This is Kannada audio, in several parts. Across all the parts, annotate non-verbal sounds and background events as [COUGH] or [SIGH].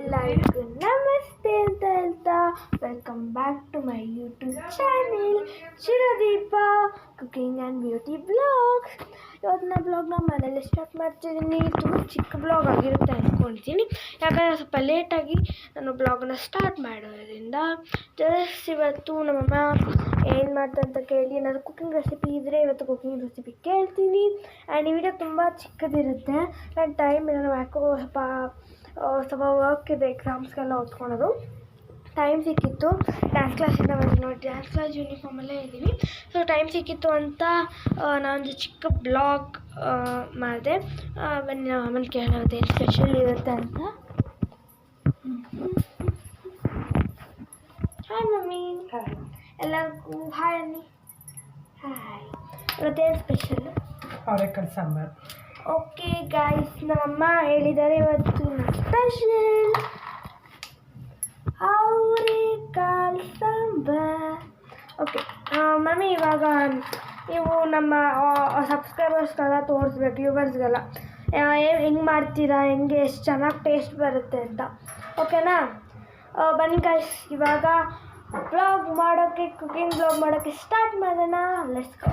ಎಲ್ಲರಿಗೂ ನಮಸ್ತೆ ಅಂತ ಹೇಳ್ತಾ welcome back to my YouTube channel Chiradeepa cooking and beauty blog ಇವತ್ತಿನ ಬ್ಲಾಗ್ನ ಮನೇಲಿ ಸ್ಟಾರ್ಟ್ ಮಾಡ್ತಿದ್ದೀನಿ. ತುಂಬ ಚಿಕ್ಕ ಬ್ಲಾಗ್ ಆಗಿರುತ್ತೆ ಅಂದ್ಕೊಳ್ತೀನಿ ಯಾಕಂದರೆ ಸ್ವಲ್ಪ ಲೇಟಾಗಿ ನಾನು ಬ್ಲಾಗ್ನ ಸ್ಟಾರ್ಟ್ ಮಾಡೋದ್ರಿಂದ ಜಸ್ಟ್ ಇವತ್ತು ನಮ್ಮಮ್ಮ ಏನು ಮಾಡ್ತಾ ಅಂತ ಕೇಳಿ ನಾನು ಕುಕಿಂಗ್ ರೆಸಿಪಿ ಇದ್ದರೆ ಇವತ್ತು ಕುಕಿಂಗ್ ರೆಸಿಪಿ ಕೇಳ್ತೀನಿ. ಆ್ಯಂಡ್ ಈ ವಿಡಿಯೋ ತುಂಬ ಚಿಕ್ಕದಿರುತ್ತೆ. ನನ್ನ ಟೈಮ್ ನಾನು ಯಾಕೋ ಸ್ವಲ್ಪ ಸ್ವಲ್ಪ ವರ್ಕ್ ಇದೆ ಎಕ್ಸಾಮ್ಸ್ಗೆಲ್ಲ ಓದ್ಕೊಳೋದು. ಟೈಮ್ ಸಿಕ್ಕಿತ್ತು. ಡ್ಯಾನ್ಸ್ ಕ್ಲಾಸಿಂದ ಬಂದು ನೋಡಿ. ಡ್ಯಾನ್ಸ್ ಕ್ಲಾಸ್ ಯೂನಿಫಾರ್ಮಲ್ಲೇ ಇದ್ದೀನಿ. ಸೊ ಟೈಮ್ ಸಿಕ್ಕಿತ್ತು ಅಂತ ನಾನೊಂದು ಚಿಕ್ಕ ಬ್ಲಾಗ್ ಮಾಡಿದೆ. ಬನ್ನಿ ನಾವು ಆಮೇಲೆ ಕೇಳೋದು ಏನು ಸ್ಪೆಷಲ್ ಇರುತ್ತೆ ಅಂತ. Hi mummy. ಎಲ್ಲರಿಗೂ ಹಾಯ್ ಅನ್ನಿ. ಹಾಯ್ ಇವತ್ತೇನು ಸ್ಪೆಷಲ್ ಅವರೆಕಾಳು ಸಾಂಬಾರು ಓಕೆ ಗಾಯ್ಸ್ ನಮ್ಮಮ್ಮ ಹೇಳಿದ್ದಾರೆ ಇವತ್ತು ಸ್ಪೆಷಲ್ ಅವರೆಕಾಳು ಸಾಂಬಾರ್. ಓಕೆ ಮಮ್ಮಿ ಇವಾಗ ನೀವು ನಮ್ಮ ಸಬ್ಸ್ಕ್ರೈಬರ್ಸ್ಗೆಲ್ಲ ತೋರಿಸ್ಬೇಕು ವ್ಯೂವರ್ಸ್ಗೆಲ್ಲ ಹೆಂಗೆ ಮಾಡ್ತೀರಾ ಹೆಂಗೆ ಎಷ್ಟು ಚೆನ್ನಾಗಿ ಟೇಸ್ಟ್ ಬರುತ್ತೆ ಅಂತ. ಓಕೆನಾ ಆ, ಬನ್ನಿ ಗಾಯ್ಸ್ ಇವಾಗ ಬ್ಲಾಗ್ ಮಾಡೋಕ್ಕೆ ಕುಕಿಂಗ್ ಬ್ಲಾಗ್ ಮಾಡೋಕ್ಕೆ ಸ್ಟಾರ್ಟ್ ಮಾಡೋಣ. ಲೆಟ್ಸ್ ಗೋ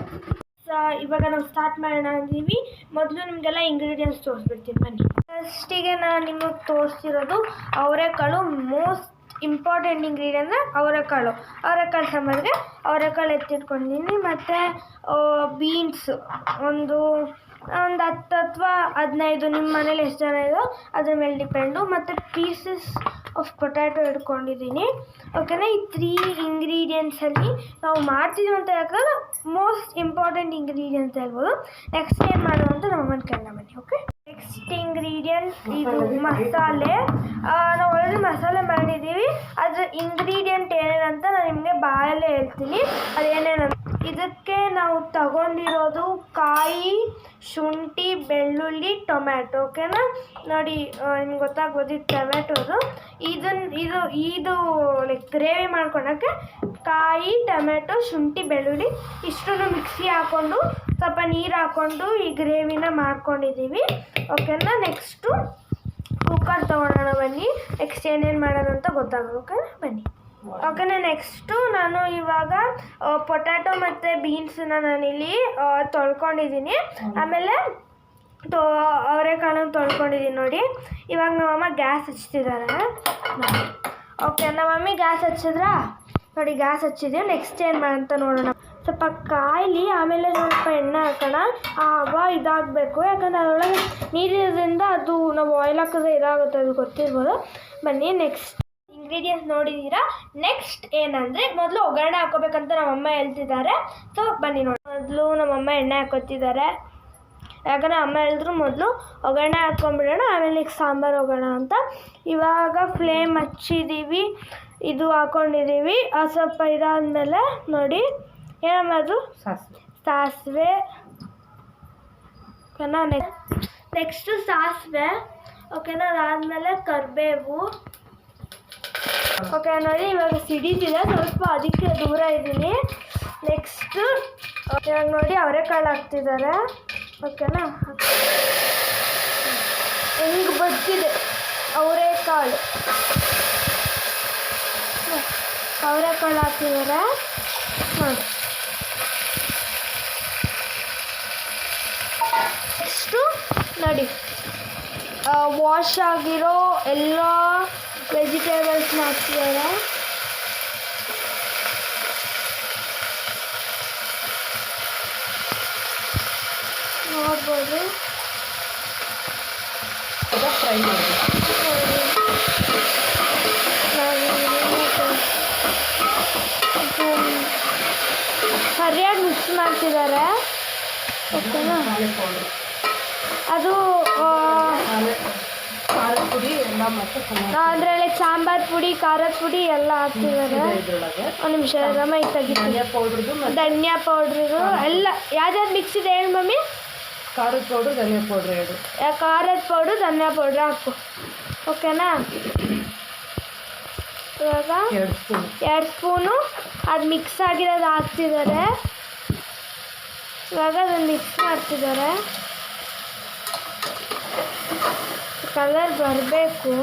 ಇವಾಗ ನಾವು ಸ್ಟಾರ್ಟ್ ಮಾಡೋಣ ಅಂದೀವಿ. ಮೊದಲು ನಿಮಗೆಲ್ಲ ಇಂಗ್ರೀಡಿಯೆಂಟ್ಸ್ ತೋರಿಸ್ಬಿಡ್ತೀನಿ, ಬನ್ನಿ. ಫಸ್ಟಿಗೆ ನಾನು ನಿಮಗೆ ತೋರಿಸಿರೋದು ಅವರೆಕಾಳು ಮೋಸ್ಟ್ ಇಂಪಾರ್ಟೆಂಟ್ ಇಂಗ್ರೀಡಿಯೆಂಟ್ ಅಂದರೆ ಅವರೆಕಾಳು. ಅವರೆಕಾಳು ಸಾಂಬಾರಿಗೆ ಅವರೆಕಾಳು ಎತ್ತಿಟ್ಕೊಂಡಿದ್ದೀನಿ ಮತ್ತು ಬೀನ್ಸ್ ಒಂದು ಒಂದು ಹತ್ತು ಅಥವಾ ಹದಿನೈದು ನಿಮ್ಮ ಮನೇಲಿ ಎಷ್ಟು ಜನ ಇದೋ ಅದ್ರ ಮೇಲೆ ಡಿಪೆಂಡು. ಮತ್ತು ಪೀಸಸ್ ಆಫ್ ಪೊಟ್ಯಾಟೊ ಇಟ್ಕೊಂಡಿದ್ದೀನಿ ಓಕೆನಾ ಈ ತ್ರೀ ಇಂಗ್ರೀಡಿಯೆಂಟ್ಸಲ್ಲಿ ನಾವು ಮಾಡ್ತಿದ್ದೀವಿ ಅಂತ ಯಾಕಂದ್ರೆ ಮೋಸ್ಟ್ ಇಂಪಾರ್ಟೆಂಟ್ ಇಂಗ್ರೀಡಿಯೆಂಟ್ಸ್ ಹೇಳ್ಬೋದು. ನೆಕ್ಸ್ಟ್ ಏನು ಮಾಡೋದು ಅಂತ ನಮ್ಮ ಅಮ್ಮನ ಕಣ್ಣ ಬನ್ನಿ ಓಕೆ ನೆಕ್ಸ್ಟ್ ಇಂಗ್ರೀಡಿಯೆಂಟ್ ಇದು ಮಸಾಲೆ. ನಾವು ಒಳ್ಳೆ ಮಸಾಲೆ ಮಾಡಿದ್ದೀವಿ ಅದ್ರ ಇಂಗ್ರೀಡಿಯೆಂಟ್ ಏನೇನಂತ ನಾನು ನಿಮಗೆ ಬಾಯಲ್ಲೇ ಹೇಳ್ತೀನಿ. ಅದೇನೇನಂತ ಇದಕ್ಕೆ ನಾವು ತಗೊಂಡಿರೋದು ಕಾಯಿ, ಶುಂಠಿ, ಬೆಳ್ಳುಳ್ಳಿ, ಟೊಮ್ಯಾಟೊ, ಓಕೆನಾ? ನೋಡಿ ನಿಮ್ಗೆ ಗೊತ್ತಾಗ್ಬೋದು, ಇದು ಟೊಮ್ಯಾಟೊದು. ಇದನ್ನ ಇದು ಇದು ಲೈಕ್ ಗ್ರೇವಿ ಮಾಡ್ಕೊಳಕ್ಕೆ ಕಾಯಿ, ಟೊಮ್ಯಾಟೊ, ಶುಂಠಿ, ಬೆಳ್ಳುಳ್ಳಿ ಇಷ್ಟನ್ನು ಮಿಕ್ಸಿ ಹಾಕ್ಕೊಂಡು ಸ್ವಲ್ಪ ನೀರು ಹಾಕ್ಕೊಂಡು ಈ ಗ್ರೇವಿನ ಮಾಡ್ಕೊಂಡಿದ್ದೀವಿ. ಓಕೆನಾ? ನೆಕ್ಸ್ಟು ಕುಕ್ಕರ್ ತೊಗೊಳೋಣ ಬನ್ನಿ. ನೆಕ್ಸ್ಟ್ ಏನೇನು ಮಾಡೋಣ ಅಂತ ಗೊತ್ತಾಗೋಕೆ ಬನ್ನಿ. ಓಕೆನಾ ನೆಕ್ಸ್ಟು ನಾನು ಇವಾಗ ಪೊಟ್ಯಾಟೊ ಮತ್ತು ಬೀನ್ಸನ್ನ ನಾನಿಲ್ಲಿ ಆ, ತೊಳ್ಕೊಂಡಿದ್ದೀನಿ ಆಮೇಲೆ ತೊ ಅವರೆಕಾಳನ್ನು ತೊಳ್ಕೊಂಡಿದ್ದೀನಿ ನೋಡಿ. ಇವಾಗ ನಮ್ಮಮ್ಮ ಗ್ಯಾಸ್ ಹಚ್ತಿದ್ದಾರೆ. ಓಕೆ ನಮ್ಮ ಮಮ್ಮಿ ಗ್ಯಾಸ್ ಹಚ್ಚಿದ್ರಾ? ನೋಡಿ ಗ್ಯಾಸ್ ಹಚ್ಚಿದ್ದೀವಿ ನೆಕ್ಸ್ಟ್ ಏನು ಮಾಡಂತ ನೋಡೋಣ. ಸ್ವಲ್ಪ ಕಾಯಿಲಿ ಆಮೇಲೆ ಸ್ವಲ್ಪ ಎಣ್ಣೆ ಹಾಕೋಣ. ಆಗ ಇದಾಗಬೇಕು. ಯಾಕಂದರೆ ಅದರೊಳಗೆ ನೀರಿರೋದ್ರಿಂದ ಅದು ನಾವು ಆಯಿಲ್ ಹಾಕಿದ್ರೆ ಇದಾಗುತ್ತೆ ಅದು ಗೊತ್ತಿರ್ಬೋದು. ಬನ್ನಿ ನೆಕ್ಸ್ಟ್ ಇಂಗ್ರೀಡಿಯೆಂಟ್ಸ್ ನೋಡಿದ್ದೀರಾ ನೆಕ್ಸ್ಟ್ ಏನಂದರೆ ಮೊದಲು ಒಗ್ಗರಣೆ ಹಾಕೋಬೇಕಂತ ನಮ್ಮಮ್ಮ ಹೇಳ್ತಿದ್ದಾರೆ. ಸೊ ಬನ್ನಿ ನೋಡಿ ಮೊದಲು ನಮ್ಮಮ್ಮ ಎಣ್ಣೆ ಹಾಕೋತಿದ್ದಾರೆ. ಯಾಕಂದರೆ ಅಮ್ಮ ಹೇಳಿದ್ರು ಮೊದಲು ಒಗ್ಗರಣೆ ಹಾಕ್ಕೊಂಬಿಡೋಣ ಆಮೇಲೆ ಈಗ ಸಾಂಬಾರು ಹೋಗೋಣ ಅಂತ. ಇವಾಗ ಫ್ಲೇಮ್ ಹಚ್ಚಿದ್ದೀವಿ ಇದು ಹಾಕ್ಕೊಂಡಿದ್ದೀವಿ ಆ ಸ್ವಲ್ಪ ಇದಾದಮೇಲೆ ನೋಡಿ ಏನಮ್ಮ ಅದು? ಸಾಸಿವೆ. ಸಾಸಿವೆ. ಓಕೆನಾ? ನೆಕ್ಸ್ಟ್ ನೆಕ್ಸ್ಟು ಸಾಸಿವೆ. ಓಕೆನಾ? ಅದಾದಮೇಲೆ ಕರಿಬೇವು. ಓಕೆ ನೋಡಿ, ಇವಾಗ ಸಿಡಿತಿದೆ ಸ್ವಲ್ಪ ಅದಕ್ಕೆ ದೂರ ಇದ್ದೀನಿ. ನೆಕ್ಸ್ಟ್ ಇವಾಗ ನೋಡಿ ಅವರೆಕಾಳು ಹಾಕ್ತಿದ್ದಾರೆ. ಓಕೆನಾ ಹೆಂಗೆ ಬದುಕಿದೆ ಅವರೆಕಾಳು ಅವರೆಕಾಳು ಹಾಕ್ತಿದ್ದಾರೆ. ಹಾಂ ನೆಕ್ಸ್ಟು ನೋಡಿ ವಾಶ್ ಆಗಿರೋ ಎಲ್ಲ ವೆಜಿಟೇಬಲ್ಸ್ನ ಹಾಕ್ತಿದ್ದಾರೆ ನೋಡ್ಬೋದು. ಫ್ರೈ ಸರಿಯಾಗಿ ಮಿಕ್ಸ್ ಮಾಡ್ತಿದ್ದಾರೆ ಓಕೆನಾ ಅದು ಖಾರದ ಪುಡಿ ಎಲ್ಲ ಮತ್ತೆ ಚೆನ್ನಾಗಿ ಅಂದರೆ ಲೈಕ್ ಸಾಂಬಾರ್ ಪುಡಿ ಖಾರದ ಪುಡಿ ಎಲ್ಲ ಹಾಕ್ತಿದ್ದಾರೆ ಇದೆ ಇದ್ರೊಳಗೆ. ಒಂದು ನಿಮಿಷ ರಮ ಧನಿಯಾ ಪೌಡ್ರ್ ಮತ್ತು ಧನಿಯಾ ಪೌಡ್ರು ಎಲ್ಲ ಯಾವ್ದಾವ್ದು ಮಿಕ್ಸ್ ಇದೆ ಹೇಳಿ ಮಮ್ಮಿ? ಖಾರದ ಪೌಡ್ರ್ ಧನಿಯಾ ಪೌಡ್ರ್ ಎರಡು. ಯಾ, ಖಾರದ ಪೌಡ್ರು ಧನಿಯಾ ಪೌಡ್ರ್ ಹಾಕು. ಓಕೆನಾ? ಇವಾಗ ಎರಡು ಸ್ಪೂನ್. ಎರಡು ಸ್ಪೂನು. ಅದು ಮಿಕ್ಸ್ ಆಗಿರೋದು ಹಾಕ್ತಿದ್ದಾರೆ ಇವಾಗ ಅದನ್ನು ಮಿಕ್ಸ್ ಮಾಡ್ತಿದ್ದಾರೆ ಕಲರ್ ಬರಬೇಕು.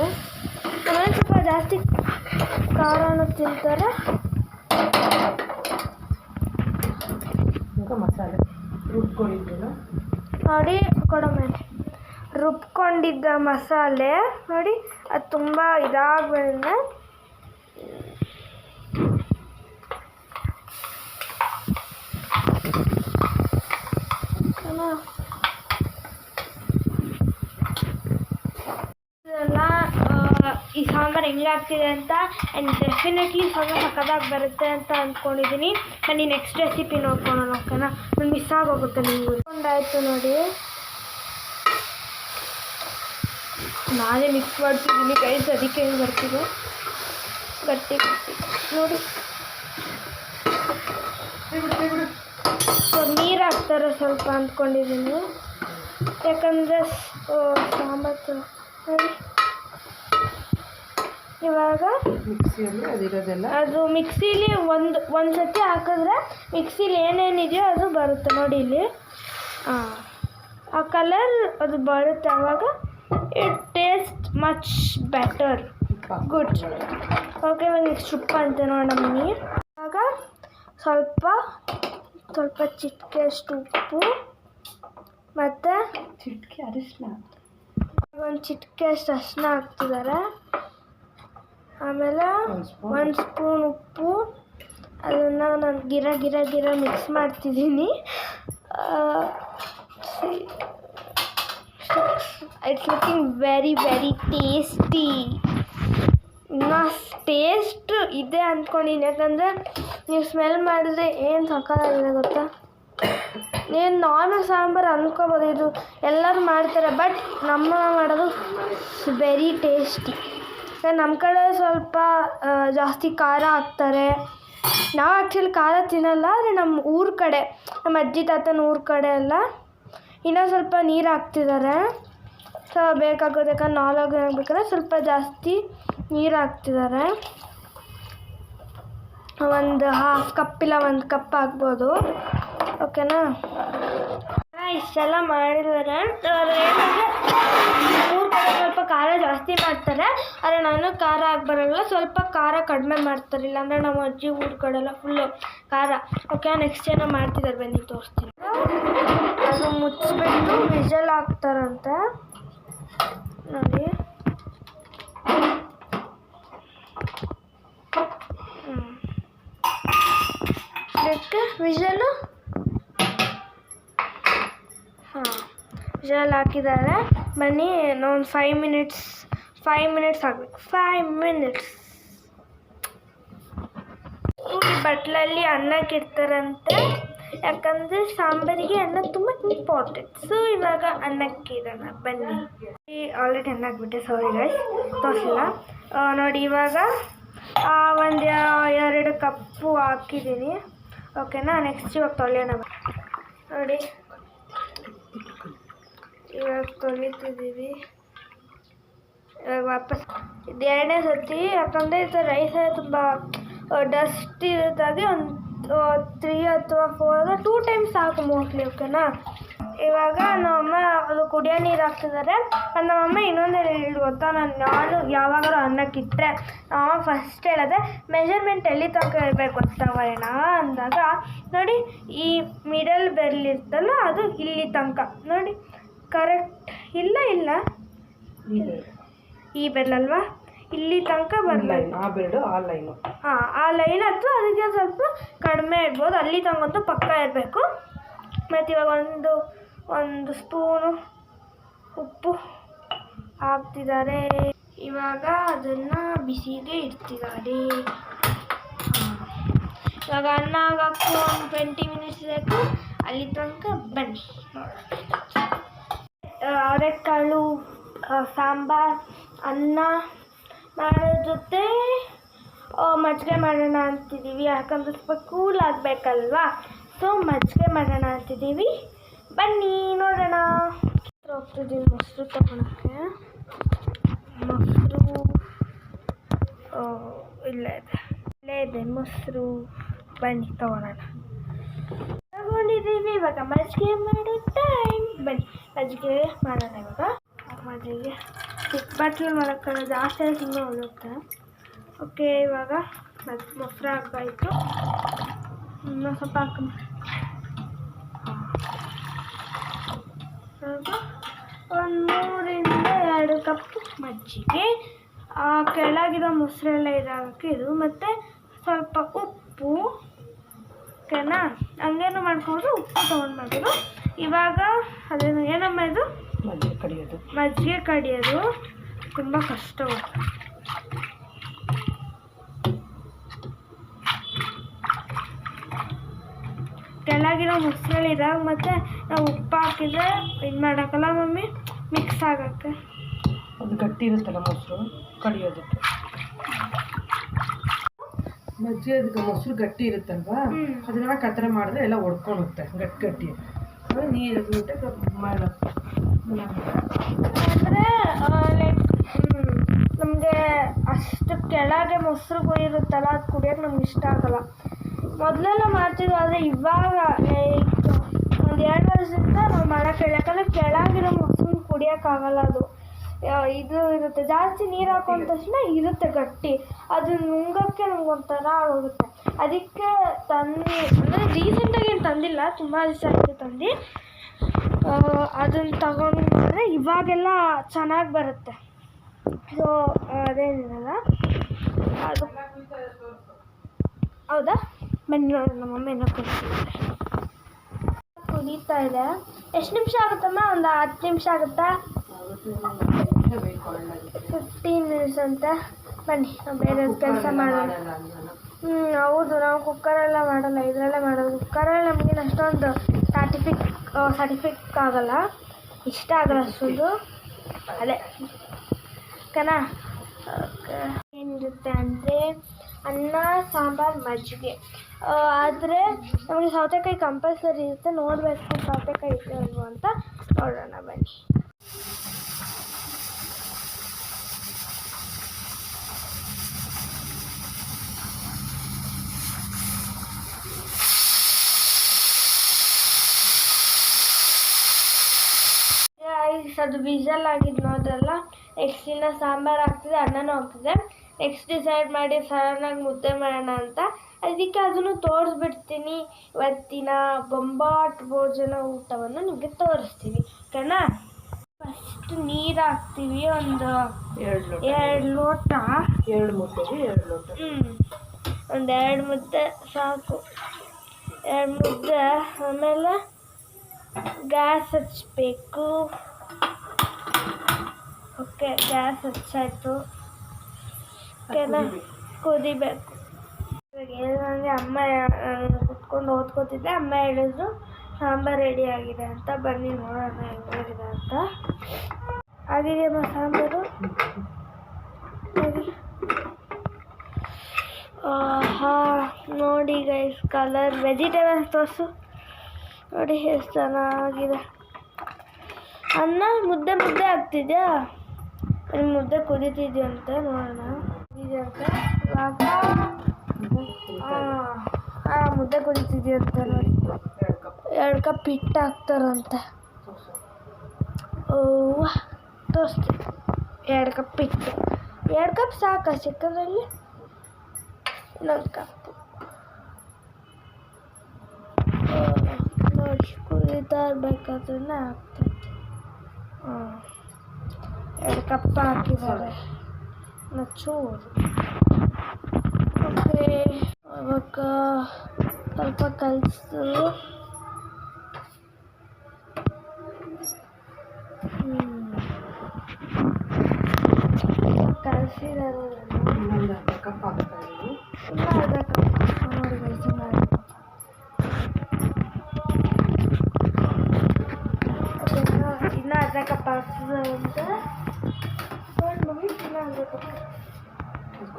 ಆಮೇಲೆ ಸ್ವಲ್ಪ ಜಾಸ್ತಿ ಖಾರನೂ ತಿಂತಾರೆ. ಮಸಾಲೆ ರುಬ್ಕೊಂಡಿದ್ದೀನ ನೋಡಿ ಕೊಡಮೇಲೆ ರುಬ್ಕೊಂಡಿದ್ದ ಮಸಾಲೆ ನೋಡಿ ಅದು ತುಂಬ ಇದಾಗಬೇಡ ಇದೆಲ್ಲ ಆ, ಈ ಸಾಂಬಾರು ಹೆಂಗಾಗ್ತಿದೆ ಅಂತ ಆ್ಯಂಡ್ ಡೆಫಿನೆಟ್ಲಿ ಸಾಂಬಾರು ಸಕ್ಕದಾಗಿ ಬರುತ್ತೆ ಅಂತ ಅಂದ್ಕೊಂಡಿದ್ದೀನಿ ನಾನು ನೆಕ್ಸ್ಟ್ ರೆಸಿಪಿ ನೋಡ್ಕೊಳ್ಳೋಣ, ಓಕೆನಾ? ನಾನು ಮಿಸ್ ಆಗೋಗುತ್ತೆ ನಿಮಗೂ ಒಂದಾಯಿತು ನೋಡಿ. ನಾನೇ ಮಿಕ್ಸ್ ಮಾಡ್ತಿದ್ದೀನಿ ಗೈಸ್ ಅದಕ್ಕೆ ಹೆಂಗೆ ಬರ್ತಿದೆ? ಗಟ್ಟಿ ಗಟ್ಟಿ. ನೋಡಿ. ಸೊ ನೀರು ಹಾಕ್ತಾರೆ ಸ್ವಲ್ಪ ಅಂದ್ಕೊಂಡಿದ್ದೀನಿ ಯಾಕಂದರೆ ಸಾಂಬಾರು ನೋಡಿ. ಇವಾಗ ಮಿಕ್ಸಿಯಲ್ಲಿ ಅದಿರೋದೆಲ್ಲ? ಅದು ಮಿಕ್ಸಿಲಿ ಒಂದು ಒಂದು ಸತಿ ಹಾಕಿದ್ರೆ ಮಿಕ್ಸಿಲಿ ಏನೇನಿದೆಯೋ ಅದು ಬರುತ್ತೆ ನೋಡಿ ಇಲ್ಲಿ. ಆ ಕಲರ್ ಅದು ಬರುತ್ತೆ ಅವಾಗ. It taste much better good okay ಇವಾಗ ನೆಕ್ಸ್ಟ್ ಉಪ್ಪು ಅಂತ ನಮ್ಮ ನೀರು ಆಗ ಸ್ವಲ್ಪ ಸ್ವಲ್ಪ ಚಿಟಿಕೆಯಷ್ಟು ಉಪ್ಪು. ಮತ್ತು ಚಿಟ್ಕೆ ಅರಿಶಿನ ಒಂದು ಚಿಟಿಕೆಯಷ್ಟು ಅರಿಶಿನ ಹಾಕ್ತಿದ್ದಾರೆ ಆಮೇಲೆ ಒಂದು ಸ್ಪೂನ್ ಉಪ್ಪು. ಅದನ್ನು ನಾನು ಗಿರ ಗಿರ ಗಿರ ಮಿಕ್ಸ್ ಮಾಡ್ತಿದ್ದೀನಿ. It's looking very very tasty ಇನ್ನು ಟೇಸ್ಟ್ ಇದೆ ಅಂದ್ಕೊಂಡಿದ್ದೀನಿ ಯಾಕಂದರೆ ನೀವು ಸ್ಮೆಲ್ ಮಾಡಿದ್ರೆ ಏನು ಸಕ್ಕತ್ತಾಗಿದೆ ಗೊತ್ತಾ? ನೀನು ನಾರ್ಮಲ್ ಸಾಂಬಾರು ಅಂದ್ಕೋಬೋದು ಇದು ಎಲ್ಲರೂ ಮಾಡ್ತಾರೆ ಬಟ್ ನಮ್ಮ ಮಾಡೋದು ವೆರಿ ಟೇಸ್ಟಿ ನಮ್ಮ ಕಡೆ ಸ್ವಲ್ಪ ಜಾಸ್ತಿ ಖಾರ ಹಾಕ್ತಾರೆ. ನಾವು ಆ್ಯಕ್ಚುಲಿ ಖಾರ ತಿನ್ನಲ್ಲ, ಆದರೆ ನಮ್ಮ ಊರ ಕಡೆ ನಮ್ಮ ಅಜ್ಜಿ ತಾತನ ಊರ ಕಡೆ ಎಲ್ಲ ಇನ್ನೂ ಸ್ವಲ್ಪ ನೀರು ಹಾಕ್ತಿದ್ದಾರೆ ಸೊ ಬೇಕಾಗೋದಕ್ಕೆ ನಾಲ್ಕು ಬೇಕಾದ್ರೆ ಸ್ವಲ್ಪ ಜಾಸ್ತಿ ನೀರು ಹಾಕ್ತಿದ್ದಾರೆ ಒಂದು ಹಾಫ್ ಇಲ್ಲ, ಒಂದು ಕಪ್ ಹಾಕ್ಬೋದು. ಓಕೆನಾ ಇಷ್ಟೆಲ್ಲ ಮಾಡಿದ್ದಾರೆ. ಸ್ವಲ್ಪ ಖಾರ ಜಾಸ್ತಿ ಮಾಡ್ತಾರೆ. ಆದರೆ ನಾನು ಖಾರ ಬರಲ್ಲ ಸ್ವಲ್ಪ ಖಾರ ಕಡಿಮೆ ಮಾಡ್ತಾರೆ. ಇಲ್ಲಾಂದರೆ ನಮ್ಮ ಅಜ್ಜಿ ಊಟ ಕಡೆ ಎಲ್ಲ ಫುಲ್ಲು ಖಾರ ಓಕೆ ನೆಕ್ಸ್ಟ್ ಏನೋ ಮಾಡ್ತಿದ್ದಾರೆ ಬನ್ನಿ ತೋರಿಸ್ತೀನಿ. ಅದು ಮುಚ್ಚಿಬಿಟ್ಟು ವಿಜಲ್ ಹಾಕ್ತಾರಂತೆ. ನೋಡಿ. ಅದಕ್ಕೆ ವಿಜಲು? ಹಾಂ, ವಿಜಲ್ ಹಾಕಿದ್ದಾರೆ. ಬನ್ನಿ ಒಂದು ಫೈವ್ ಮಿನಿಟ್ಸ್ ಫೈವ್ ಮಿನಿಟ್ಸ್ ಆಗಬೇಕು. ಫೈವ್ ಮಿನಿಟ್ಸ್ ಬಟ್ಲಲ್ಲಿ ಅನ್ನಕ್ಕೆ ಇಡ್ತಾರಂತೆ ಯಾಕಂದರೆ ಸಾಂಬಾರಿಗೆ ಅನ್ನ ತುಂಬ ಇಂಪಾರ್ಟೆಂಟ್ ಸೊ ಇವಾಗ ಅನ್ನಕ್ಕೆ ಬನ್ನಿ. ಆಲ್ರೆಡಿ ಅನ್ನ ಹಾಕ್ಬಿಟ್ಟೆ. ಸಾರಿ ಗೈಸ್ ತೋರಿಸಿಲ್ಲ. ನೋಡಿ, ಇವಾಗ ಒಂದು ಎರಡು ಕಪ್ಪು ಹಾಕಿದ್ದೀನಿ. ಓಕೆನಾ ನೆಕ್ಸ್ಟ್ ಇವಾಗ ತೊಳೆಯೋಣ. ನೋಡಿ. ಇವಾಗ ತೊಳಿತಿದ್ದೀವಿ ವಾಪಸ್. ಇದು ಎರಡನೇ ಸತಿ ಯಾಕಂದರೆ ಇದು ರೈಸ್ ತುಂಬ ಡಸ್ಟ್ ಇರೋದಾಗಿ ಒಂದು ತ್ರೀ ಅಥವಾ ಫೋರ್ ಅಥವಾ ಟೂ ಟೈಮ್ಸ್ ಸಾಕು ಮೋಸ್ಟ್ಲಿ ಓಕೆನಾ ಇವಾಗ ನಮ್ಮಮ್ಮ ಅದು ಕುಡಿಯೋ ನೀರು ಹಾಕ್ತಿದ್ದಾರೆ ಅದು ನಮ್ಮಮ್ಮ ಇನ್ನೊಂದು ಹೇಳಿ, ಗೊತ್ತಾ? ನಾನು ನಾನು ಯಾವಾಗಲೂ ಅನ್ನಕ್ಕೆ ಇಟ್ಟರೆ ನಮ್ಮ ಫಸ್ಟ್ ಹೇಳೋದೆ ಮೆಜರ್ಮೆಂಟ್ ಎಲ್ಲಿ ತನಕ ಇರಬೇಕು ಅಂತ ವರ್ಣ? ಅಂದಾಗ, ನೋಡಿ, ಈ ಮಿಡಲ್ ಬೆರ್ಲ್ ಇರ್ತಲ್ಲ ಅದು ಇಲ್ಲಿ ತನಕ. ನೋಡಿ ಕರೆಕ್ಟ್ ಇಲ್ಲ ಇಲ್ಲ. ಈ ಬೆರಳಲ್ವಾ ಇಲ್ಲಿ ತನಕ ಬರಬೇಕು ಆ ಆ ಲೈನು ಹಾಂ ಆ ಲೈನ್ ಅಥವಾ ಅದಕ್ಕೆ ಸ್ವಲ್ಪ ಕಡಿಮೆ ಇರ್ಬೋದು. ಅಲ್ಲಿ ತನಕಂತೂ ಪಕ್ಕ ಇರಬೇಕು. ಮತ್ತು ಇವಾಗ ಒಂದು ಒಂದು ಸ್ಪೂನು ಉಪ್ಪು ಹಾಕ್ತಿದ್ದಾರೆ. ಇವಾಗ ಅದನ್ನು ಬಿಸಿಗೆ ಇಡ್ತಿದ್ದಾರೆ. ಇವಾಗ ಅನ್ನ ಆಗಕ್ಕೂ ಒಂದು ಟ್ವೆಂಟಿ ಮಿನಿಟ್ಸ್ ಬೇಕು. ಅಲ್ಲಿ ತನಕ ಬನ್ನಿ. ಅವರೆಕಾಳು ಸಾಂಬಾರ್, ಅನ್ನ ಮಾಡೋದ್ರ ಜೊತೆ ಮಜ್ಜಿಗೆ ಮಾಡೋಣ ಅಂತಿದ್ದೀವಿ. ಯಾಕಂದ್ರೆ ಸ್ವಲ್ಪ ಕೂಲ್ ಆಗಬೇಕಲ್ವಾ? ಸೊ ಮಜ್ಜಿಗೆ ಮಾಡೋಣ ಅಂತಿದ್ದೀವಿ. ಬನ್ನಿ, ನೋಡೋಣ. ಹೋಗ್ತಿದ್ದೀನಿ ಮೊಸರು ತಗೊಳಕ್ಕೆ. ಮೊಸರು ಇಲ್ಲೇ ಇದೆ. ಇಲ್ಲೇ ಇದೆ, ಮೊಸರು. ಬನ್ನಿ ತಗೊಳ್ಳೋಣ ತಗೊಂಡಿದ್ದೀವಿ. ಇವಾಗ ಮಜ್ಜಿಗೆ ಮಾಡೋ ಟೈಮ್ ಬನ್ನಿ. ಮಜ್ಜಿಗೆ ಮಾಡೋಣ ಇವಾಗ. ಮಜ್ಜಿಗೆ ಚಿಕ್ಕ ಬಟ್ಲು ಮಾಡೋಕ್ಕಲ್ಲ ಜಾಸ್ತಿ ತುಂಬ ಹೋಗುತ್ತೆ. ಓಕೆ, ಇವಾಗ ಮತ್ತೆ ಮೊಸರು ಹಾಕಾಯಿತು ಇನ್ನೂ ಸ್ವಲ್ಪ ಹಾಕ. ಒಂದು ಮೂರಿಂದ ಎರಡು ಕಪ್ ಮಜ್ಜಿಗೆ. ಆ, ಕೆಳಗಿರೋ ಮೊಸರೆಲ್ಲ ಇದಾಗಕ್ಕೆ ಇದು. ಮತ್ತು ಸ್ವಲ್ಪ ಉಪ್ಪು. ಓಕೆನಾ? ಹಂಗೇನು ಮಾಡ್ಕೊಂಡು ಉಪ್ಪು ತೊಗೊಂಡು ಮಾಡೋದು ಇವಾಗ ಅದೇನು ಏನಮ್ಮ ಇದು? ಮಜ್ಜಿಗೆ ಕಡಿಯೋದು. ಮಜ್ಜಿಗೆ ಕಡಿಯೋದು. ತುಂಬ ಕಷ್ಟ ಕೆಳಗಿರೋ ಮೊಸರಲ್ಲಿ ಇದಾಗ ಮತ್ತೆ ನಾವು ಉಪ್ಪು ಹಾಕಿದ್ರೆ ಇದು ಮಾಡೋಕ್ಕಲ್ಲ ಮಮ್ಮಿ? ಮಿಕ್ಸ್ ಆಗುತ್ತೆ. ಅದು ಗಟ್ಟಿ ಇರುತ್ತಲ್ಲ ಮೊಸರು ಕಡಿಯೋದಕ್ಕೆ ಮಜ್ಜಿಗೆ ಮೊಸರು ಗಟ್ಟಿ ಇರುತ್ತಲ್ವಾ? ಅದನ್ನೆಲ್ಲ ಅದನ್ನ ಕತ್ರೆ ಮಾಡಿದ್ರೆ ಎಲ್ಲ ಒಡ್ಕೊಂಡು ಹೋಗ್ತಾರೆ ಗಟ್ಟಿ ಗಟ್ಟಿ. ಆಮೇಲೆ ನೀರು ಅಂದರೆ ಲೈಕ್ ನಮಗೆ ಅಷ್ಟು ಕೆಳಗೆ ಮೊಸರು ಇರುತ್ತಲ್ಲ, ಅದು ಕುಡಿಯೋಕೆ ನಮ್ಗೆ ಇಷ್ಟ ಆಗಲ್ಲ. ಮೊದಲೆಲ್ಲ ಮಾಡ್ತಿದ್ವಿ, ಆದರೆ ಇವಾಗ ಲೈಕ್ ಒಂದು ಎರಡು ವರ್ಷದಿಂದ ನಾವು ಮಾಡೋಕ್ಕೆ ಯಾಕಂದರೆ ಕೆಳಗಿರೋ ಮೊಸರು ಕುಡಿಯೋಕ್ಕಾಗಲ್ಲ ಅದು. ಇದು ಇರುತ್ತೆ. ಜಾಸ್ತಿ ನೀರು ಹಾಕೊಂಡ ತಕ್ಷಣ ಇರುತ್ತೆ ಗಟ್ಟಿ. ಅದು ನುಂಗೋಕ್ಕೆ ನಮ್ಗೆ ಒಂಥರ ಆಗೋಗುತ್ತೆ. ಅದಕ್ಕೆ ತಂದು, ಅಂದರೆ ರೀಸೆಂಟಾಗಿ ಏನು ತಂದಿಲ್ಲ, ತುಂಬ ದಿವಸ ಆಯಿತು. ತಂದು ಅದನ್ನು ತಗೊಂಡ್ರೆ ಇವಾಗೆಲ್ಲ ಚೆನ್ನಾಗಿ ಬರುತ್ತೆ. ಸೊ ಅದೇನಿರಲ್ಲ? ಅದು. ಹೌದಾ? ಬನ್ನಿ ನೋಡೋಣ, ನಮ್ಮ ಮಮ್ಮಿ ಕುದೀತಾ ಇದೆ. ಎಷ್ಟು ನಿಮಿಷ ಆಗುತ್ತಮ್ಮ? ಒಂದು ಹತ್ತು ನಿಮಿಷ ಆಗುತ್ತಾ. ಫಿಫ್ಟೀನ್ ಮಿನಿಟ್ಸ್ ಅಂತ. ಬನ್ನಿ, ನಾವು ಬೇರೆ ಕೆಲಸ ಮಾಡೋಣ. ಹ್ಞೂ ಹೌದು, ನಾವು ಕುಕ್ಕರೆಲ್ಲ ಮಾಡಲ್ಲ. ಇದರಲ್ಲೇ ಮಾಡೋದು. ಕುಕ್ಕರಲ್ಲಿ ನಮಗೇನು ಅಷ್ಟೊಂದು ಸರ್ಟಿಫಿಕ್ ಸರ್ಟಿಫಿಕ್ ಆಗಲ್ಲ. ಇಷ್ಟ ಆಗಲ್ಲ ಅಷ್ಟೊಂದು. ಅದೇ. ಓಕೆ. ಏನಿರುತ್ತೆ ಅಂದರೆ ಅನ್ನ, ಸಾಂಬಾರು, ಮಜ್ಜಿಗೆ. ಆದರೆ ನಮಗೆ ಸೌತೆಕಾಯಿ ಕಂಪಲ್ಸರಿ ಇರುತ್ತೆ. ನೋಡಬೇಕು ಸೌತೆಕಾಯಿ ಇದೆ ಅಲ್ವಾ ಅಂತ ನೋಡೋಣ ಬನ್ನಿ. ಅದು ವಿಸಲ್ ಆಗಿದ್ದು ನೋಡ್ರಲ್ಲ? ನೆಕ್ಸ್ಟ್ ಇನ್ನು ಸಾಂಬಾರು ಹಾಕ್ತಿದೆ ಅನ್ನನೂ ಹಾಕ್ತಿದೆ ನೆಕ್ಸ್ಟ್ ಡಿಸೈಡ್ ಮಾಡಿ ಸಡನ್ನಾಗಿ ಮುದ್ದೆ ಮಾಡೋಣ ಅಂತ. ಅದಕ್ಕೆ ಅದನ್ನು ತೋರಿಸ್ಬಿಡ್ತೀನಿ. ಇವತ್ತಿನ ಬೊಂಬಾಟ್ ಭೋಜನ ಊಟವನ್ನು ನಿಮಗೆ ತೋರಿಸ್ತೀನಿ. ಓಕೆನಾ? ಫಸ್ಟ್ ನೀರು ಹಾಕ್ತೀವಿ ಒಂದು ಎರಡು ಲೋಟ. ಎರಡು ಲೋಟ. ಎರಡು ಮುದ್ದೆಗೆ ಎರಡು ಲೋಟ. ಹ್ಞೂ ಒಂದು ಎರಡು ಮುದ್ದೆ ಸಾಕು. ಎರಡು ಮುದ್ದೆ ಆಮೇಲೆ ಗ್ಯಾಸ್ ಹಚ್ಚಬೇಕು ಓಕೆ ಗ್ಯಾಸ್ ಹಚ್ಚಾಯ್ತು. ಓಕೆನಾ ಕುದಿಬೇಕು. ಇವಾಗ ಏನಂದರೆ ಅಮ್ಮ ಕುತ್ಕೊಂಡು ಓದ್ಕೋತಿದ್ದೆ. ಅಮ್ಮ ಹೇಳಿದ್ರು ಸಾಂಬಾರು ರೆಡಿ ಆಗಿದೆ ಅಂತ. ಬನ್ನಿ ನೋಡೋಣ ಹೆಂಗಾಗಿದೆ ಅಂತ. ಆಗಿದೆಯಮ್ಮ ಸಾಂಬಾರು. ಹಾಂ ನೋಡಿ ಗೈಸ್ ಕಲರ್ ವೆಜಿಟೇಬಲ್ಸ್ ತೋರಿಸು. ನೋಡಿ ಎಷ್ಟು ಚೆನ್ನಾಗಿದೆ. ಅನ್ನ ಮುದ್ದೆ ಮುದ್ದೆ ಆಗ್ತಿದ್ಯಾ? ಇನ್ನು ಮುದ್ದೆ ಕುದೀತಿದ್ಯಂತೆ ನೋಡೋಣ. ಕುದಿದ್ಯಂತೆ ಹಾಂ ಮುದ್ದೆ ಕುದೀತಿದ್ಯಂತೆ ನೋಡಿ. ಎರಡು ಕಪ್ ಹಿಟ್ಟು ಹಾಕ್ತಾರಂತೆ. ಓ ತೋರಿಸ್ತೀನಿ ಎರಡು ಕಪ್ ಹಿಟ್ಟು. ಎರಡು ಕಪ್ ಸಾಕಾ ಚಿಕ್ಕದ್ರಲ್ಲಿ? ಇನ್ನೊಂದು ಕಪ್. ನೋಡಿ, ಕುದೀತಾ ಇರ್ಬೇಕಾದ್ರೆ ಆಗ್ತೈತೆ ಹಾಂ ಎರಡು ಕಪ್ ಹಾಕಿದ್ದಾರೆ ಇನ್ನು ಚೂರು ಓಕೆ ಅವಾಗ ಸ್ವಲ್ಪ ಕಲಿಸು ಕಲಿಸಿದ್ದಾರೆ ಇನ್ನೊಂದು ಅರ್ಧ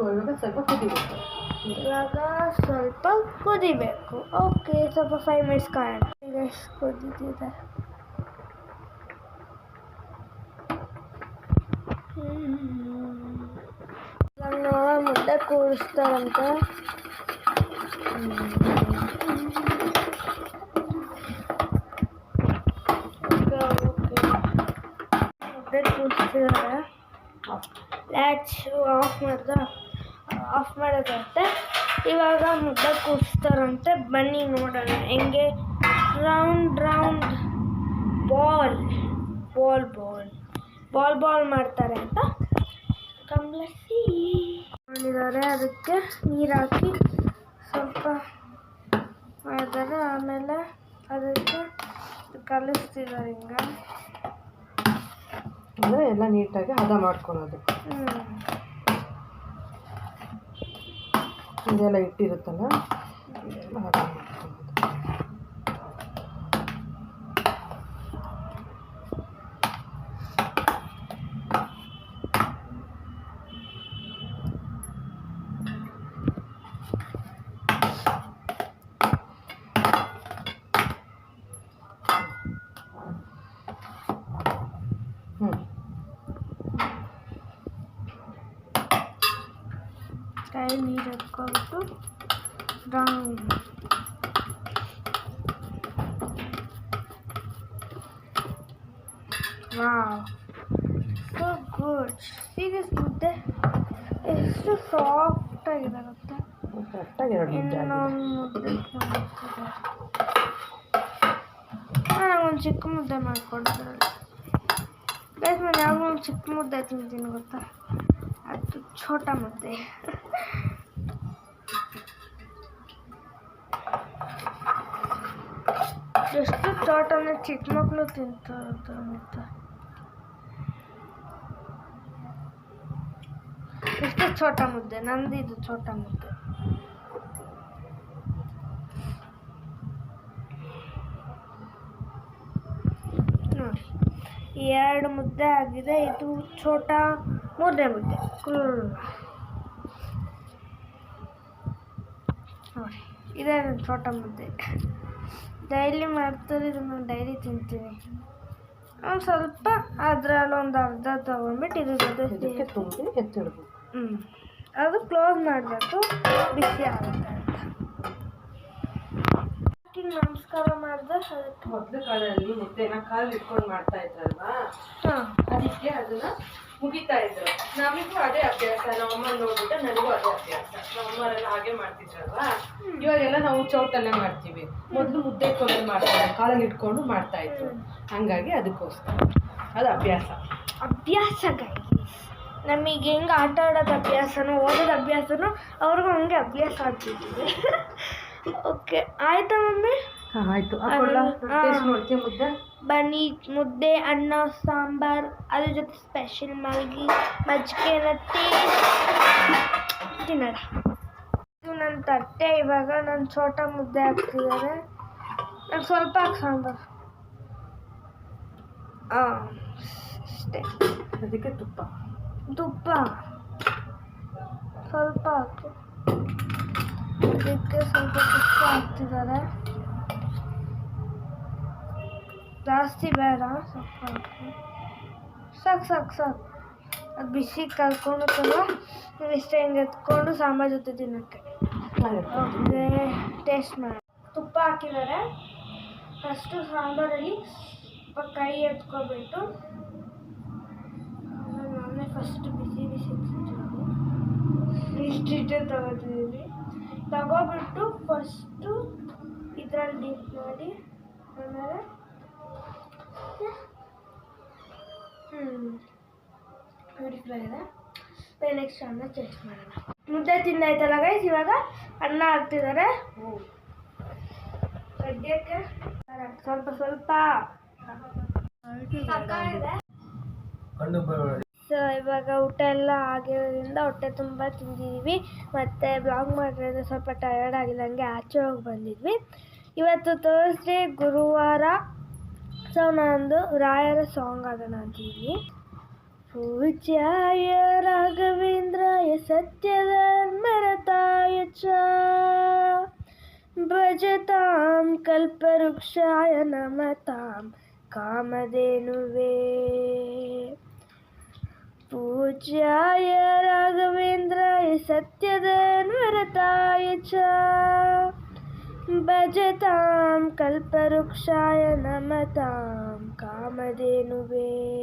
ಇವಾಗ ಸ್ವಲ್ಪ ಕುದಿಬೇಕು ಇವಾಗ ಸ್ವಲ್ಪ ಕುದಿಬೇಕು ಓಕೆ ಸ್ವಲ್ಪ ಫೈವ್ ಮಿನಿಟ್ಸ್ ಕಾಯೋಣ ಈಗ ಎಷ್ಟು ಕುದೀತಿದೆ ನನ್ನ ಮುದ್ದೆ ಕೂರಿಸ್ತಾರಂತೆ ಓಕೆ ಓಕೆ ಮುದ್ದೆ ಕೂರಿಸ್ತಿದ್ದಾರೆ ಲ್ಯಾಚ್ ಆಫ್ ಮಾಡ್ದ ಆಫ್ ಮಾಡೋದಂತೆ. ಇವಾಗ ಮುದ್ದೆ ಕೂರಿಸ್ತಾರಂತೆ. ಬನ್ನಿ ನೋಡೋಣ. ಹೆಂಗೆ? Round round ball ball ball ball ball ಮಾಡ್ತಾರೆ ಅಂತ. ಕಂಬ್ಲಸಿ ಮಾಡಿದ್ದಾರೆ ಅದಕ್ಕೆ ನೀರು ಹಾಕಿ ಸ್ವಲ್ಪ ಮಾಡಿದ್ದಾರೆ. ಆಮೇಲೆ ಅದಕ್ಕೆ ಕಲಿಸ್ತಿದ್ದಾರೆ ಹಿಂಗೆ. ಅಂದರೆ ಎಲ್ಲ ನೀಟಾಗಿ ಹದ ಮಾಡ್ಕೊಳೋದು ಹ್ಞೂ ಇದೆಲ್ಲ ಇಟ್ಟಿರುತ್ತಲ್ಲ? ಇದೆಲ್ಲ ಹದ ಮಾಡ್ಕೊಳ್ಳೋದು ಹ್ಞೂ ಕೈ ನೀರು ಹಾಕ್ಕೊಬಿಟ್ಟು round wow so good serious ಮುದ್ದೆ ಎಷ್ಟು ಸಾಫ್ಟ್ ಆಗಿದೆ ಗೊತ್ತಾ ಕರೆಕ್ಟಾಗಿ ಎರಡು ಮುದ್ದೆ ಮುದ್ದೆ ಚಿಕ್ಕ ಮುದ್ದೆ ಮಾಡಿಕೊಡ್ತಾರೆ ಗೈಸ್ ನಾನು ಯಾವಾಗಲೂ ಒಂದು ಚಿಕ್ಕ ಮುದ್ದೆ ತಿಂತೀನಿ ಗೊತ್ತಾ? ಅದು ಛೋಟ ಮುದ್ದೆ. ಎಷ್ಟು ಛೋಟ ಅಂದರೆ ಚಿಕ್ಕ ಮಕ್ಕಳು ತಿಂತಾರೆ ಮುದ್ದೆ ಎಷ್ಟು ಛೋಟ ಮುದ್ದೆ? ನಂದು ಇದು ಛೋಟ ಮುದ್ದೆ. ನೋಡಿ, ಈ ಎರಡು ಮುದ್ದೆ ಆಗಿದೆ, ಇದು ಛೋಟ ಮೂರನೇ ಮುದ್ದೆ. ಕುಲ್ ನೋಡಿ ಇದೇ ನನ್ನ ಛೋಟ ಮುದ್ದೆ? ಡೈಲಿ ಮಾಡ್ತಾರೆ ಇದನ್ನು ಡೈಲಿ ತಿಂತೀನಿ. ಒಂದು ಸ್ವಲ್ಪ ಅದರಲ್ಲಿ ಒಂದು ಅರ್ಧ ತೊಗೊಂಡ್ಬಿಟ್ಟು ಇದು ಜೊತೆ ತುಂಬಿ ಎತ್ತಿಡ್ಬೇಕು. ಹ್ಞೂ ಅದು ಕ್ಲೋಸ್ ಮಾಡಬೇಕು ಬಿಸಿ ಆಗುತ್ತೆ ಅಂತ. ನಮಸ್ಕಾರ ಮಾಡಿದ್ರೆ ಮೊದಲು ಕಾಲದಲ್ಲಿ ಮುದ್ದೆನ ಕಾಲು ಇಟ್ಕೊಂಡು ಮಾಡ್ತಾ ಇದ್ರಲ್ವಾ? ಹಾಂ. ಅದಕ್ಕೆ ಅದನ್ನ ಮುಗಿತಾ ಇದ್ರು. ನಮಗೂ ಅದೇ ಅಭ್ಯಾಸ ನಮ್ಮಮ್ಮ ನೋಡ್ಬಿಟ್ಟು ನನಗೂ ಅದೇ ಅಭ್ಯಾಸ. ನಮ್ಮಮ್ಮರೆಲ್ಲ ಹಾಗೆ ಮಾಡ್ತಿದ್ರಲ್ವಾ? ಇವಾಗೆಲ್ಲ ನಾವು ಚೌಟಲ್ಲೇ ಮಾಡ್ತೀವಿ. ಮೊದಲು ಮುದ್ದೆ ಕೊಡೋದು ಮಾಡ್ತಾರೆ ಕಾಲಲ್ಲಿ ಇಟ್ಕೊಂಡು ಮಾಡ್ತಾ ಇದ್ರು. ಹಂಗಾಗಿ ಅದಕ್ಕೋಸ್ಕರ. ಅದು ಅಭ್ಯಾಸ. ಅಭ್ಯಾಸ ನಮಗೆ ಹೆಂಗೆ ಆಟ ಆಡೋದು ಅಭ್ಯಾಸನೋ ಓದೋದು ಅಭ್ಯಾಸನೋ ಅವ್ರಿಗೂ ಹಂಗೆ ಅಭ್ಯಾಸ ಆಗ್ತಿದ್ದೀವಿ ಓಕೆ [LAUGHS] ಆಯ್ತಾ ಮಮ್ಮಿ? ಹಾಂ ಆಯ್ತು. ನೋಡ್ತೀವಿ ಮುದ್ದೆ? ಬನ್ನಿ ಮುದ್ದೆ ಅನ್ನ ಸಾಂಬಾರ್ ಅದ್ರ ಜೊತೆ ಸ್ಪೆಷಲ್ ಮಲ್ಗಿ ಮಜ್ಜಿಗೆ ಟೇಸ್ಟ್ ತಿನ್ನೋಣ. ಇದು ನನ್ನ ತಟ್ಟೆ ಇವಾಗ ನನ್ನ ಛೋಟ ಮುದ್ದೆ ಹಾಕ್ತಿದ್ದಾರೆ. ನಾನು ಸ್ವಲ್ಪ ಹಾಕಿ ಸಾಂಬಾರು. ಹಾಂ ಅಷ್ಟೇ. ಅದಕ್ಕೆ ತುಪ್ಪ. ತುಪ್ಪ. ಸ್ವಲ್ಪ ಹಾಕಿ. ಅದಕ್ಕೆ ಸ್ವಲ್ಪ ತುಪ್ಪ ಹಾಕ್ತಿದ್ದಾರೆ. ಜಾಸ್ತಿ ಬೇಡ ಸ್ವಲ್ಪ ಸಾಕು ಸಾಕು ಸಾಕು. ಅದು ಬಿಸಿ ಕಲ್ಕೊಂಡು ತುಂಬ ಇಷ್ಟ ಹಿಂಗೆ ಎತ್ಕೊಂಡು ಸಾಂಬಾರ್ ಜೊತೆ ತಿನ್ನೋಕ್ಕೆ. ಟೇಸ್ಟ್ ಮಾಡಿ. ತುಪ್ಪ ಹಾಕಿದ್ದಾರೆ. ಫಸ್ಟು ಸಾಂಬಾರಲ್ಲಿ ಸ್ವಲ್ಪ ಕೈ ಎತ್ಕೊಬಿಟ್ಟು ನಾನೇ ಫಸ್ಟ್ ಬಿಸಿ ಬಿಸಿ ಇಷ್ಟಿಟ್ಟು ತಗೋತಿದ್ದೀನಿ ತಗೋಬಿಟ್ಟು ಫಸ್ಟು ಇದರಲ್ಲಿ ಡೀಪ್ ಮಾಡಿ ಆಮೇಲೆ ಬ್ಯೂಟಿಫುಲ್ ಆಗಿದೆ. ನೆಕ್ಸ್ಟ್ ಅನ್ನ ಟೇಸ್ಟ್ ಮಾಡೋಣ. ಮುದ್ದೆ ತಿಂದಾಯ್ತಲ್ಲ ಗೈಸ್ ಇವಾಗ ಅನ್ನ ಹಾಕ್ತಿದ್ದಾರೆ. ಸದ್ಯಕ್ಕೆ ಸ್ವಲ್ಪ ಸ್ವಲ್ಪ. ಸೊ ಇವಾಗ ಊಟ ಎಲ್ಲ ಆಗಿರೋದ್ರಿಂದ ಹೊಟ್ಟೆ ತುಂಬ ತಿಂದಿದ್ದೀವಿ ಮತ್ತು ಬ್ಲಾಗ್ ಮಾಡಿರೋದು ಸ್ವಲ್ಪ ಟಯರ್ಡ್ ಆಗಿಲ್ಲ ಹಂಗೆ ಆಚೆ ಹೋಗಿ ಬಂದಿದ್ವಿ. ಇವತ್ತು ಥರ್ಸ್ಡೇ ಗುರುವಾರ സോങ്ങാണെന്തു രായര സോങ് അതീ പൂജായ രാഘവേന്ദ്രായ സത്യധർമ്മരതായ ഭജതാം കൽപ്പവൃക്ഷായ നമതാം കാമധേനുവേ. പൂജായ രാഘവേന്ദ്രായ സത്യധർമ്മരതായ ಭಜತಾಂ ಕಲ್ಪವೃಕ್ಷಾಯ ನಮತಾಂ ಕಾಮಧೇನುವೇ.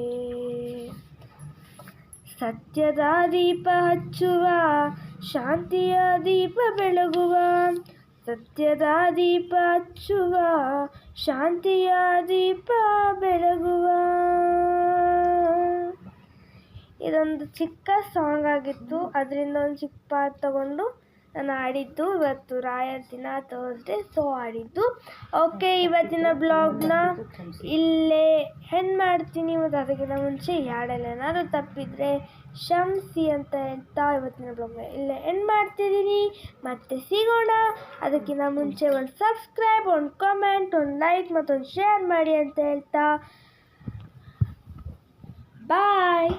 ಸತ್ಯದ ದೀಪ ಹಚ್ಚುವ, ಶಾಂತಿಯ ದೀಪ ಬೆಳಗುವ ಸತ್ಯದ ದೀಪ ಹಚ್ಚುವ, ಶಾಂತಿಯ ದೀಪ ಬೆಳಗುವ. ಇದೊಂದು ಚಿಕ್ಕ ಸಾಂಗ್ ಆಗಿತ್ತು. ಅದರಿಂದ ಒಂದು ಚಿಕ್ಕ ಪಾರ್ಟ್ ತಗೊಂಡು ನಾನು ಆಡಿದ್ದು ಇವತ್ತು ರಾಯರ್ ದಿನ ತೋರಿಸ್ದೆ ಸೊ ಆಡಿದ್ದು. ಓಕೆ ಇವತ್ತಿನ ಬ್ಲಾಗ್ನ ಇಲ್ಲೇ ಹೆಣ್ಣು ಮಾಡ್ತೀನಿ. ಮತ್ತು ಅದಕ್ಕಿಂತ ಮುಂಚೆ ಯಾಡೆಲ್ಲ ಏನಾದರೂ ತಪ್ಪಿದರೆ ಕ್ಷಮಿಸಿ ಅಂತ ಹೇಳ್ತಾ ಇವತ್ತಿನ ಬ್ಲಾಗ್ನ ಇಲ್ಲೇ ಎಂಡ್ ಮಾಡ್ತಿದ್ದೀನಿ. ಮತ್ತೆ ಸಿಗೋಣ. ಅದಕ್ಕಿಂತ ಮುಂಚೆ ಒಂದು ಸಬ್ಸ್ಕ್ರೈಬ್ ಒಂದು ಕಾಮೆಂಟ್ ಒಂದು ಲೈಕ್ ಮತ್ತೊಂದು ಶೇರ್ ಮಾಡಿ ಅಂತ ಹೇಳ್ತಾ. ಬಾಯ್